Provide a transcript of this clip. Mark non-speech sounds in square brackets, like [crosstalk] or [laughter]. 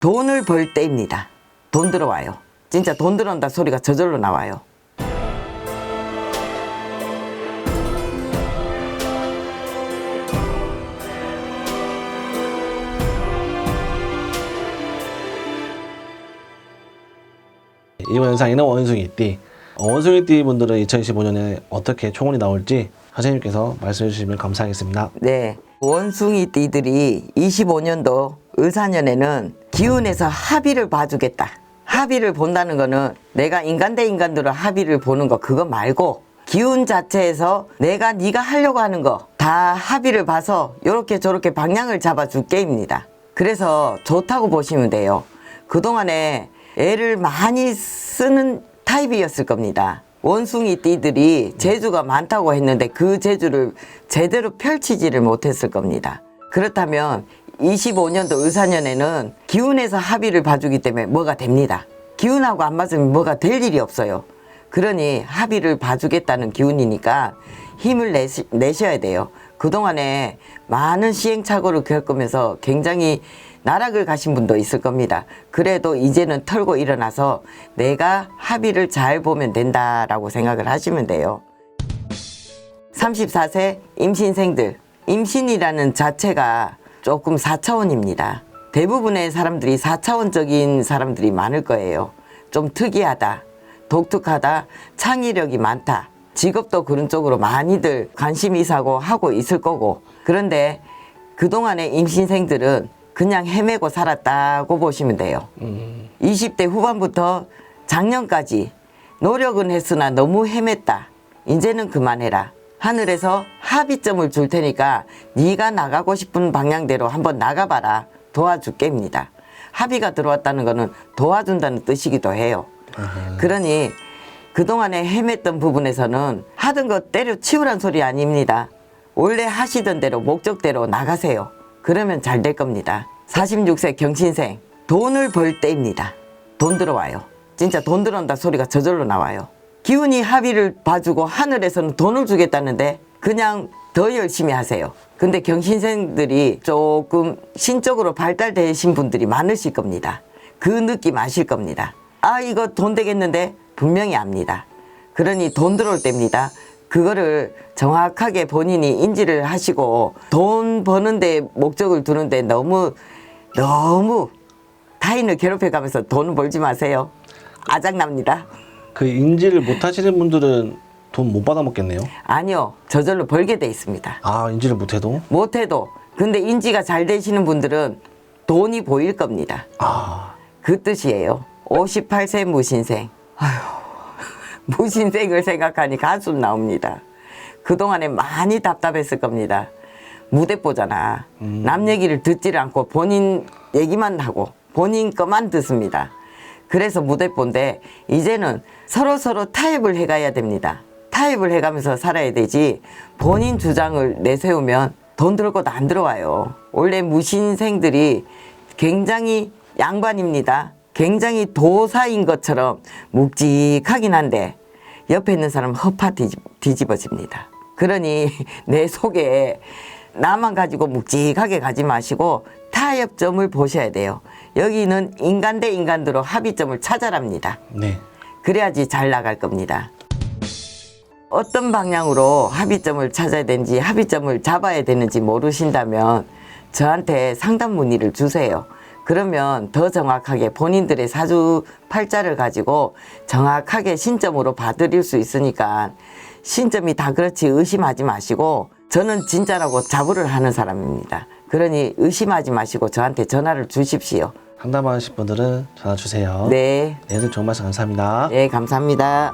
돈을 벌 때입니다. 돈 들어와요. 진짜 돈 들어온다 소리가 저절로 나와요. 이번 영상에는 원숭이띠. 어, 원숭이띠 분들은 2025년에 어떻게 총운이 나올지 선생님께서 말씀해 주시면 감사하겠습니다. 네. 원숭이 띠들이 25년도 을사년에는 기운에서 합의를 봐주겠다. 합의를 본다는 거는 내가 인간 대 인간으로 합의를 보는 거 그거 말고 기운 자체에서 내가 네가 하려고 하는 거 다 합의를 봐서 요렇게 저렇게 방향을 잡아줄 게임입니다. 그래서 좋다고 보시면 돼요. 그동안에 애를 많이 쓰는 타입이었을 겁니다. 원숭이 띠들이 재주가 많다고 했는데 그 재주를 제대로 펼치지를 못했을 겁니다. 그렇다면 25년도 을사년에는 기운에서 합의를 봐주기 때문에 뭐가 됩니다. 기운하고 안 맞으면 뭐가 될 일이 없어요. 그러니 합의를 봐주겠다는 기운이니까 힘을 내시, 내셔야 돼요. 그동안에 많은 시행착오를 겪으면서 굉장히 나락을 가신 분도 있을 겁니다. 그래도 이제는 털고 일어나서 내가 합의를 잘 보면 된다라고 생각을 하시면 돼요. 34세 임신생들. 임신이라는 자체가 조금 4차원입니다. 대부분의 사람들이 4차원적인 사람들이 많을 거예요. 좀 특이하다, 독특하다, 창의력이 많다. 직업도 그런 쪽으로 많이들 관심 이 사고 하고 있을 거고. 그런데 그동안의 임신생들은 그냥 헤매고 살았다고 보시면 돼요. 20대 후반부터 작년까지 노력은 했으나 너무 헤맸다. 이제는 그만해라. 하늘에서 합의점을 줄 테니까 네가 나가고 싶은 방향대로 한번 나가봐라. 도와줄게입니다. 합의가 들어왔다는 거는 도와준다는 뜻이기도 해요. 그러니 그동안에 헤맸던 부분에서는 하던 거 때려치우란 소리 아닙니다. 원래 하시던 대로 목적대로 나가세요. 그러면 잘 될 겁니다. 46세 경신생 돈을 벌 때입니다. 돈 들어와요. 진짜 돈 들어온다 소리가 저절로 나와요. 기운이 합의를 봐주고 하늘에서는 돈을 주겠다는데 그냥 더 열심히 하세요. 근데 경신생들이 조금 신적으로 발달되신 분들이 많으실 겁니다. 그 느낌 아실 겁니다. 아, 이거 돈 되겠는데 분명히 압니다. 그러니 돈 들어올 때입니다. 그거를 정확하게 본인이 인지를 하시고 돈 버는데 목적을 두는데 너무 너무 타인을 괴롭혀 가면서 돈을 벌지 마세요. 아작납니다. 그 인지를 못 하시는 분들은 돈 못 받아 먹겠네요. 아니요. 저절로 벌게 돼 있습니다. 아, 인지를 못 해도? 못 해도 근데 인지가 잘 되시는 분들은 돈이 보일 겁니다. 아, 그 뜻이에요. 58세 무신생. 아휴, [laughs] 무신생을 생각하니 가슴 나옵니다. 그동안에 많이 답답했을 겁니다. 무대뽀잖아. 남 얘기를 듣지를 않고 본인 얘기만 하고 본인 것만 듣습니다. 그래서 무대뽀인데 이제는 서로 서로 타협을 해가야 됩니다. 타협을 해가면서 살아야 되지 본인 주장을 내세우면 돈 들을 것도 안 들어와요. 원래 무신생들이 굉장히 양반입니다. 굉장히 도사인 것처럼 묵직하긴 한데 옆에 있는 사람 허파 뒤집, 뒤집어집니다. 그러니 [laughs] 내 속에 나만 가지고 묵직하게 가지 마시고 타협점을 보셔야 돼요. 여기는 인간 대 인간으로 합의점을 찾아랍니다. 네. 그래야지 잘 나갈 겁니다. 어떤 방향으로 합의점을 찾아야 되는지 합의점을 잡아야 되는지 모르신다면 저한테 상담 문의를 주세요. 그러면 더 정확하게 본인들의 사주 팔자를 가지고 정확하게 신점으로 봐드릴 수 있으니까 신점이 다 그렇지 의심하지 마시고 저는 진짜라고 자부를 하는 사람입니다. 그러니 의심하지 마시고 저한테 전화를 주십시오. 상담하실 분들은 전화 주세요. 네, 네, 오늘 좋은 말씀 감사합니다. 네 감사합니다.